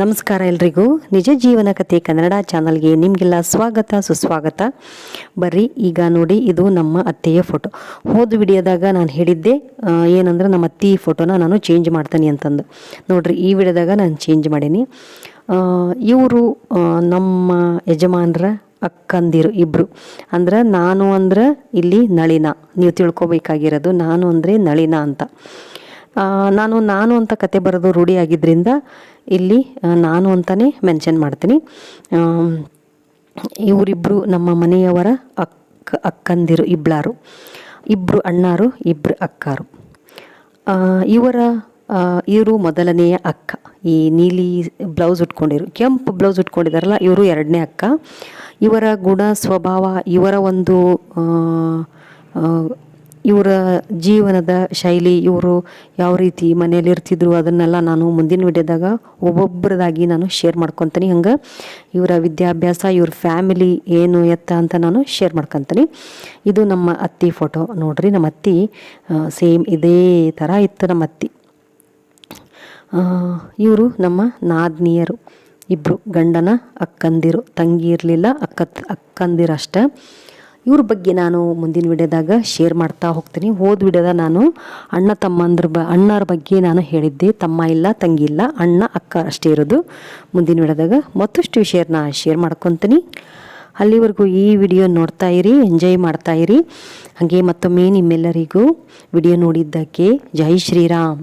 ನಮಸ್ಕಾರ ಎಲ್ರಿಗೂ. ನಿಜ ಜೀವನ ಕಥೆ ಕನ್ನಡ ಚಾನಲ್ಗೆ ನಿಮಗೆಲ್ಲ ಸ್ವಾಗತ, ಸುಸ್ವಾಗತ. ಬರ್ರಿ, ಈಗ ನೋಡಿ ಇದು ನಮ್ಮ ಅತ್ತೆಯ ಫೋಟೋ ಹೋದ ವಿಡಿಯೋದಾಗ ನಾನು ಹೇಳಿದ್ದೆ ಏನಂದ್ರೆ ನಮ್ಮ ಅತ್ತಿ ಫೋಟೋನ ನಾನು ಚೇಂಜ್ ಮಾಡ್ತೀನಿ ಅಂತಂದು. ನೋಡ್ರಿ, ಈ ವಿಡಿಯೋದಾಗ ನಾನು ಚೇಂಜ್ ಮಾಡೀನಿ. ಇವರು ನಮ್ಮ ಯಜಮಾನರ ಅಕ್ಕಂದಿರು ಇಬ್ಬರು ಅಂದ್ರೆ ನಾನು ಅಂದ್ರೆ ಇಲ್ಲಿ ನಳಿನ. ನೀವು ತಿಳ್ಕೊಬೇಕಾಗಿರೋದು ನಾನು ಅಂದರೆ ನಳಿನ ಅಂತ. ನಾನು ನಾನು ಅಂತ ಕತೆ ಬರೋದು ರೂಢಿಯಾಗಿದ್ದರಿಂದ ಇಲ್ಲಿ ನಾನು ಅಂತಲೇ ಮೆನ್ಷನ್ ಮಾಡ್ತೀನಿ. ಇವರಿಬ್ಬರು ನಮ್ಮ ಮನೆಯವರ ಅಕ್ಕ, ಅಕ್ಕಂದಿರು, ಇಬ್ಳಾರು. ಇಬ್ಬರು ಅಣ್ಣಾರು ಇಬ್ಬರು ಅಕ್ಕಾರು. ಇವರ ಇವರು ಮೊದಲನೆಯ ಅಕ್ಕ. ಈ ನೀಲಿ ಬ್ಲೌಸ್ ಉಟ್ಕೊಂಡಿರು. ಕೆಂಪು ಬ್ಲೌಸ್ ಉಟ್ಕೊಂಡಿದ್ದಾರಲ್ಲ ಇವರು ಎರಡನೇ ಅಕ್ಕ. ಇವರ ಗುಣ, ಸ್ವಭಾವ, ಇವರ ಒಂದು ಇವರ ಜೀವನದ ಶೈಲಿ, ಇವರು ಯಾವ ರೀತಿ ಮನೆಯಲ್ಲಿ ಇರ್ತಿದ್ರು, ಅದನ್ನೆಲ್ಲ ನಾನು ಮುಂದಿನ ವಿಡಿಯೋದಾಗ ಒಬ್ಬೊಬ್ಬರದಾಗಿ ನಾನು ಶೇರ್ ಮಾಡ್ಕೊತೀನಿ. ಹಂಗೆ ಇವರ ವಿದ್ಯಾಭ್ಯಾಸ, ಇವ್ರ ಫ್ಯಾಮಿಲಿ ಏನು ಎತ್ತ ಅಂತ ನಾನು ಶೇರ್ ಮಾಡ್ಕೊತೀನಿ. ಇದು ನಮ್ಮ ಅತ್ತಿ ಫೋಟೋ ನೋಡ್ರಿ, ನಮ್ಮ ಅತ್ತಿ ಸೇಮ್ ಇದೇ ಥರ ಇತ್ತು ನಮ್ಮ ಅತ್ತಿ. ಇವರು ನಮ್ಮ ನಾದ್ನಿಯರು. ಇಬ್ಬರು ಗಂಡನ ಅಕ್ಕಂದಿರು. ತಂಗಿ ಇರಲಿಲ್ಲ, ಅಕ್ಕ, ಅಕ್ಕಂದಿರಷ್ಟೇ. ಇವ್ರ ಬಗ್ಗೆ ನಾನು ಮುಂದಿನ ವಿಡಿಯೋದಾಗ ಶೇರ್ ಮಾಡ್ತಾ ಹೋಗ್ತೀನಿ. ಹೋದ ವಿಡಿಯೋದ ನಾನು ಅಣ್ಣ ತಮ್ಮಂದ್ರ ಬ, ಅಣ್ಣರ ಬಗ್ಗೆ ನಾನು ಹೇಳಿದ್ದೆ. ತಮ್ಮ ಇಲ್ಲ, ತಂಗಿ ಇಲ್ಲ, ಅಣ್ಣ, ಅಕ್ಕ ಅಷ್ಟೇ ಇರೋದು. ಮುಂದಿನ ವಿಡಿಯೋದಾಗ ಮತ್ತಷ್ಟು ವಿಷಯನ ಶೇರ್ ಮಾಡ್ಕೊತೀನಿ. ಅಲ್ಲಿವರೆಗೂ ಈ ವಿಡಿಯೋ ನೋಡ್ತಾ ಇರಿ ಎಂಜಾಯ್ ಮಾಡ್ತಾ ಇರಿ. ಹಾಗೆ ಮತ್ತೊಮ್ಮೆ ನಿಮ್ಮೆಲ್ಲರಿಗೂ ವಿಡಿಯೋ ನೋಡಿದ್ದಕ್ಕೆ ಜೈ ಶ್ರೀರಾಮ್.